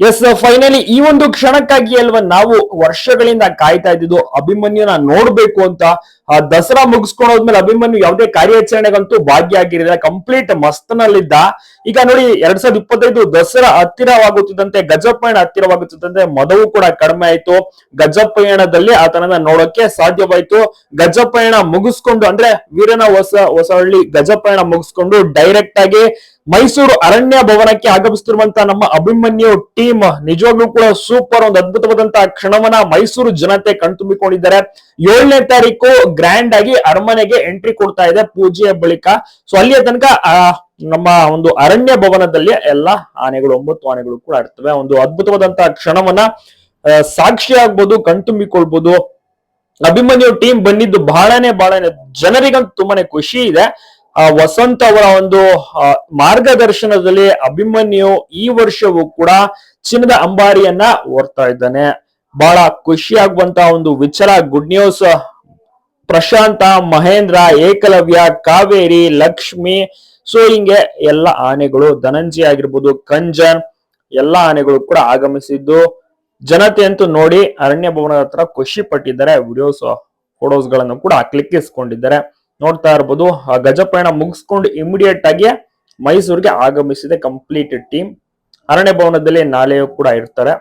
S finally ಈ ಒಂದು ಕ್ಷಣಕ್ಕಾಗಿ ಅಲ್ವಾ ನಾವು ವರ್ಷಗಳಿಂದ ಕಾಯ್ತಾ ಇದ್ದಿದ್ದು ಅಭಿಮನ್ಯುನ ನೋಡ್ಬೇಕು ಅಂತ. ಆ, ದಸರಾ ಮುಗಿಸ್ಕೊಂಡು ಹೋದ್ಮೇಲೆ ಅಭಿಮನ್ಯು ಯಾವುದೇ ಕಾರ್ಯಾಚರಣೆಗಂತೂ ಭಾಗ್ಯ ಆಗಿರಲಿಲ್ಲ. ಕಂಪ್ಲೀಟ್ ಮಸ್ತನಲ್ಲಿದ್ದ. ಈಗ ನೋಡಿ, ಎರಡ್ ಸಾವಿರದ ಇಪ್ಪತ್ತೈದು ದಸರಾ ಹತ್ತಿರವಾಗುತ್ತಿದ್ದಂತೆ ಗಜಪಯಣ ಹತ್ತಿರವಾಗುತ್ತಿದ್ದಂತೆ ಮದವು ಕೂಡ ಕಡಿಮೆ ಆಯ್ತು. ಗಜಪಯಣದಲ್ಲಿ ಆತನನ್ನ ನೋಡೋಕೆ ಸಾಧ್ಯವಾಯ್ತು. ಗಜಪಯಣ ಮುಗಿಸ್ಕೊಂಡು ಅಂದ್ರೆ ವೀರನ ಹೊಸ ಹೊಸಹಳ್ಳಿ ಗಜಪಯಣ ಮುಗಿಸ್ಕೊಂಡು ಡೈರೆಕ್ಟ್ ಆಗಿ ಮೈಸೂರು ಅರಣ್ಯ ಭವನಕ್ಕೆ ಆಗಮಿಸುತ್ತಿರುವಂತಹ ನಮ್ಮ ಅಭಿಮನ್ಯು ಟೀಮ್ ನಿಜವಾಗ್ಲೂ ಕೂಡ ಸೂಪರ್ ಒಂದು ಅದ್ಭುತವಾದಂತಹ ಕ್ಷಣವನ್ನ ಮೈಸೂರು ಜನತೆ ಕಣ್ತುಂಬಿಕೊಂಡಿದ್ದಾರೆ. ಏಳನೇ ತಾರೀಕು ಗ್ರ್ಯಾಂಡ್ ಆಗಿ ಅರಮನೆಗೆ ಎಂಟ್ರಿ ಕೊಡ್ತಾ ಇದೆ ಪೂಜೆಯ ಬಳಿಕ. ಸೊ ಅಲ್ಲಿಯ ತನಕ ನಮ್ಮ ಒಂದು ಅರಣ್ಯ ಭವನದಲ್ಲಿ ಎಲ್ಲ ಆನೆಗಳು, ಒಂಬತ್ತು ಆನೆಗಳು ಕೂಡ ಇರ್ತವೆ. ಒಂದು ಅದ್ಭುತವಾದಂತಹ ಕ್ಷಣವನ್ನ ಸಾಕ್ಷಿ ಆಗ್ಬೋದು ಕಣ್ತುಂಬಿಕೊಳ್ಬಹುದು ಅಭಿಮನ್ಯು ಟೀಮ್ ಬಂದಿದ್ದು ಬಹಳನೇ ಬಹಳನೇ ಜನರಿಗಂತೂ ತುಂಬಾನೇ ಖುಷಿ ಇದೆ. ವಸಂತ್ ಅವರ ಒಂದು ಮಾರ್ಗದರ್ಶನದಲ್ಲಿ ಅಭಿಮನ್ಯು ಈ ವರ್ಷವೂ ಕೂಡ ಚಿನ್ನದ ಅಂಬಾರಿಯನ್ನ ಓಡ್ತಾ ಇದ್ದಾನೆ. ಬಹಳ ಖುಷಿ ಆಗುವಂತಹ ಒಂದು ವಿಚಾರ good news Prashanta, Mahendra, Ekalavya, Kaveri, Lakshmi. So ಹಿಂಗೆ ಎಲ್ಲ ಆನೆಗಳು ಧನಂಜಿ ಆಗಿರ್ಬೋದು, ಕಂಜನ್, ಎಲ್ಲ ಆನೆಗಳು ಕೂಡ ಆಗಮಿಸಿದ್ದು. ಜನತೆ ಅಂತೂ ನೋಡಿ ಅರಣ್ಯ ಭವನದ ಹತ್ರ ಖುಷಿ ಪಟ್ಟಿದ್ದಾರೆ. ವಿಡಿಯೋಸ್ ಫೋಟೋಸ್ಗಳನ್ನು ಕೂಡ ಕ್ಲಿಕ್ಕಿಸ್ಕೊಂಡಿದ್ದಾರೆ ನೋಡ್ತಾ ಇರ್ಬೋದು. ಆ ಗಜಪಯಣ ಮುಗಿಸ್ಕೊಂಡು ಇಮಿಡಿಯೇಟ್ ಆಗಿ ಮೈಸೂರಿಗೆ ಆಗಮಿಸಿದೆ ಕಂಪ್ಲೀಟ್ ಟೀಮ್ ಅರಣ್ಯ ಭವನದಲ್ಲಿ ನಾಳೆಯೂ ಕೂಡ ಇರ್ತಾರೆ.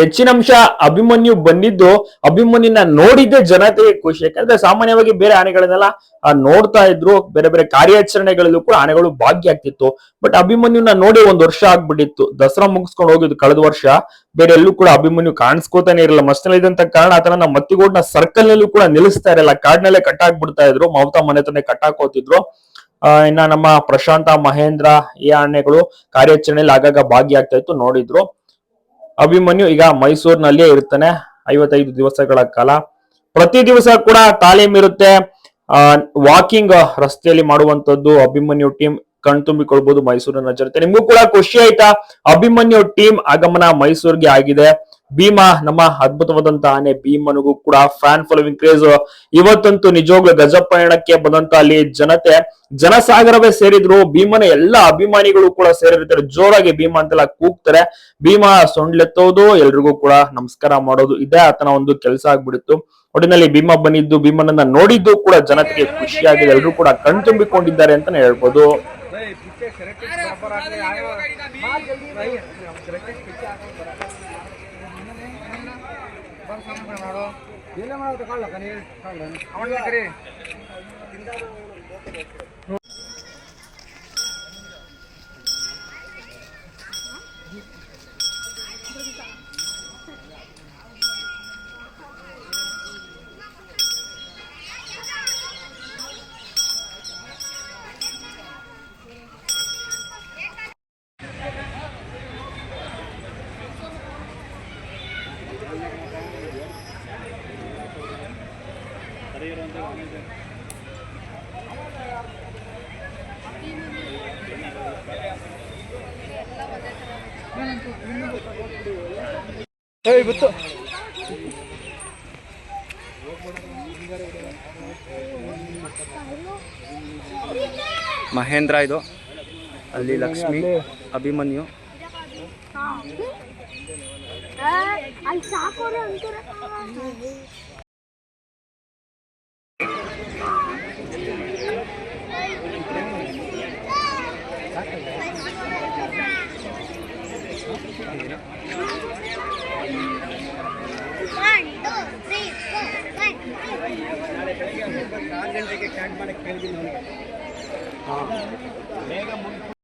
ಹೆಚ್ಚಿನ ಅಂಶ ಅಭಿಮನ್ಯು ಬಂದಿದ್ದು, ಅಭಿಮನ್ಯುನ ನೋಡಿದ್ದೆ ಜನತೆಗೆ ಖುಷಿ. ಯಾಕಂದ್ರೆ ಸಾಮಾನ್ಯವಾಗಿ ಬೇರೆ ಆನೆಗಳನ್ನೆಲ್ಲ ನೋಡ್ತಾ ಇದ್ರು, ಬೇರೆ ಬೇರೆ ಕಾರ್ಯಾಚರಣೆಗಳಲ್ಲೂ ಕೂಡ ಆನೆಗಳು ಭಾಗಿಯಾಗ್ತಿತ್ತು ಬಟ್ ಅಭಿಮನ್ಯುನ ನೋಡಿ ಒಂದ್ ವರ್ಷ ಆಗ್ಬಿಟ್ಟಿತ್ತು. ದಸರಾ ಮುಗಿಸ್ಕೊಂಡು ಹೋಗಿದ್ದು ಕಳೆದ ವರ್ಷ. ಬೇರೆ ಎಲ್ಲೂ ಕೂಡ ಅಭಿಮನ್ಯು ಕಾಣಿಸ್ಕೋತಾನೆ ಇರಲಿಲ್ಲ. ಮಸ್ನಲ್ಲಿ ಇದ್ದಂತ ಕಾರಣ ಆತನ ಮತ್ತಿಗೋಡ್ನ ಸರ್ಕಲ್ ನಲ್ಲೂ ಕೂಡ ನಿಲ್ಲಿಸ್ತಾ ಇರಲಿಲ್ಲ. ಕಾಡ್ನಲ್ಲೇ ಕಟ್ಟಾಕ್ಬಿಡ್ತಾ ಇದ್ರು. ಮಮತಾ ಮನೆ ಕಟ್ ಕಟ್ಟಾಕೋತಿದ್ರು ಇನ್ನ ನಮ್ಮ ಪ್ರಶಾಂತ ಮಹೇಂದ್ರ ಈ ಆನೆಗಳು ಕಾರ್ಯಾಚರಣೆಯಲ್ಲಿ ಆಗಾಗ ಭಾಗಿಯಾಗ್ತಾ ಇತ್ತು, ನೋಡಿದ್ರು. ಅಭಿಮನ್ಯು ಈಗ ಮೈಸೂರಿನಲ್ಲಿಯೇ ಇರ್ತಾನೆ ಐವತ್ತೈದು ದಿವಸಗಳ ಕಾಲ. ಪ್ರತಿ ದಿವಸ ಕೂಡ ತಾಲೀಮ್ ಇರುತ್ತೆ. ವಾಕಿಂಗ್ ರಸ್ತೆಯಲ್ಲಿ ಮಾಡುವಂತದ್ದು ಅಭಿಮನ್ಯು ಟೀಮ್ ಕಣ್ತುಂಬಿಕೊಳ್ಬಹುದು ಮೈಸೂರಿನ ಜನತೆ. ನಿಮಗೂ ಕೂಡ ಖುಷಿ ಆಯ್ತಾ? ಅಭಿಮನ್ಯು ಟೀಮ್ ಆಗಮನ ಮೈಸೂರಿಗೆ ಆಗಿದೆ. ಭೀಮಾ ನಮ್ಮ ಅದ್ಭುತವಾದಂತಹ ಆನೆ ಭೀಮನಿಗೂ ಕೂಡ ಫ್ಯಾನ್ ಫಾಲೋವಿಂಗ್ ಕ್ರೇಜ್ ಇವತ್ತಂತೂ ನಿಜವಾಗ್ಲೂ ಗಜಪಯಣಕ್ಕೆ ಬಂದಂತ ಅಲ್ಲಿ ಜನತೆ ಜನಸಾಗರವೇ ಸೇರಿದ್ರು ಭೀಮನ ಎಲ್ಲಾ ಅಭಿಮಾನಿಗಳು ಕೂಡ ಸೇರಿರ್ತಾರೆ. ಜೋರಾಗಿ ಭೀಮಾ ಅಂತೆಲ್ಲ ಕೂಗ್ತಾರೆ. ಭೀಮ ಸೊಂಡ್ಲೆತ್ತೋದು ಎಲ್ರಿಗೂ ಕೂಡ ನಮಸ್ಕಾರ ಮಾಡೋದು ಇದೇ ಆತನ ಒಂದು ಕೆಲಸ ಆಗ್ಬಿಡಿತ್ತು. ಒಟ್ಟಿನಲ್ಲಿ ಭೀಮ ಬಂದಿದ್ದು ಭೀಮನನ್ನ ನೋಡಿದ್ದು ಕೂಡ ಜನತೆಗೆ ಖುಷಿಯಾಗಿದೆ. ಎಲ್ರು ಕೂಡ ಕಣ್ತುಂಬಿಕೊಂಡಿದ್ದಾರೆ ಅಂತಾನೆ ಹೇಳ್ಬೋದು. ಇಲ್ಲ ಮಾಡ್ತಾ ಕಾಲ ಕಣಿ ಕಾಣಲ್ಲ ಅವಳ ಬಿತ್ತು. ಮಹೇಂದ್ರ ಇದು. ಅಲ್ಲಿ ಲಕ್ಷ್ಮಿ ಅಭಿಮನ್ಯು. ಅಲ್ಲಿ ಸಾಕೋರು ಅಂತಾರೆ One, two, three, four, five. ನಾಲ್ಕು ಗಂಟೆಗೆ ಕ್ಯಾಂಟ್ ಮಾಡಕ್ಕೆ ಹೇಳಿದ್ದೀನಿ ಅವನಿಗೆ